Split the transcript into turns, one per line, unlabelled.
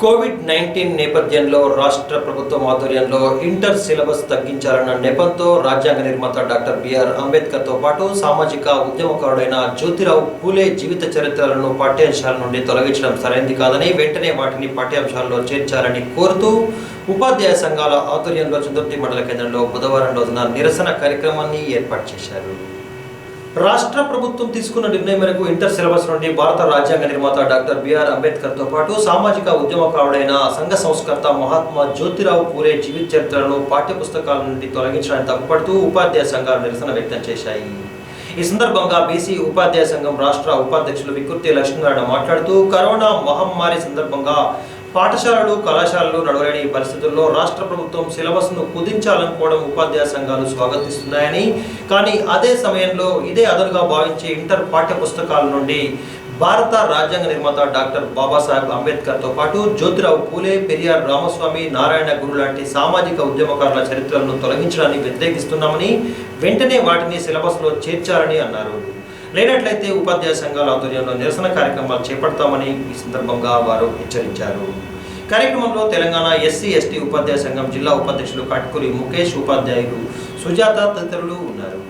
Covid nineteen నేపథ్యంలో రాష్ట్ర ప్రభుత్వం ఆధ్వర్యంలో ఇంటర్ సిలబస్ తగ్గించాలన్న నెపంతో రాజ్యాంగ నిర్మాత డాక్టర్ బిఆర్ అంబేద్కర్తో పాటు సామాజిక ఉద్యమకారుడైన జ్యోతిరావు పూలే జీవిత చరిత్రలను పాఠ్యాంశాల నుండి తొలగించడం సరైంది కాదని వెంటనే వాటిని పాఠ్యాంశాల్లో చేర్చాలని కోరుతూ ఉపాధ్యాయ సంఘాల ఆధ్వర్యంలో చతుర్థి మండల కేంద్రంలో బుధవారం రోజున నిరసన కార్యక్రమాన్ని ఏర్పాటు చేశారు. రాష్ట్ర ప్రభుత్వం తీసుకున్న నిర్ణయం మేరకు ఇంటర్ సిలబస్ నుండి భారత రాజ్యాంగ నిర్మాత డాక్టర్ బిఆర్ అంబేద్కర్తో పాటు సామాజిక ఉద్యమకారుడైన సంఘ సంస్కర్త మహాత్మా జ్యోతిరావు పూలే జీవిత చరిత్రను పాఠ్యపుస్తకాల నుండి తొలగించడానికి తప్పుపడుతూ ఉపాధ్యాయ సంఘాలు నిరసన వ్యక్తం చేశాయి. ఈ సందర్భంగా బీసీ ఉపాధ్యాయ సంఘం రాష్ట్ర ఉపాధ్యక్షులు వికృతి లక్ష్మీనారాయణ మాట్లాడుతూ కరోనా మహమ్మారి సందర్భంగా పాఠశాలలు కళాశాలలు నడవలేని పరిస్థితుల్లో రాష్ట్ర ప్రభుత్వం సిలబస్ను కుదించాలనుకోవడం ఉపాధ్యాయ సంఘాలు స్వాగతిస్తున్నాయని కానీ అదే సమయంలో ఇదే అదనుగా భావించే ఇంటర్ పాఠ్య పుస్తకాల నుండి భారత రాజ్యాంగ నిర్మాత డాక్టర్ బాబాసాహెబ్ అంబేద్కర్తో పాటు జ్యోతిరావు పూలే పెరియార్ రామస్వామి నారాయణ గురు లాంటి సామాజిక ఉద్యమకారుల చరిత్రలను తొలగించడాన్ని వ్యతిరేకిస్తున్నామని వెంటనే వాటిని సిలబస్లో చేర్చాలని అన్నారు. లేనట్లయితే ఉపాధ్యాయ సంఘాల ఆధ్వర్యంలో నిరసన కార్యక్రమాలు చేపడతామని ఈ సందర్భంగా వారు హెచ్చరించారు. కార్యక్రమంలో తెలంగాణ ఎస్సీ ఎస్టీ ఉపాధ్యాయ సంఘం జిల్లా ఉపాధ్యక్షులు కాట్కూరి ముఖేష్ ఉపాధ్యాయులు సుజాత తదితరులు ఉన్నారు.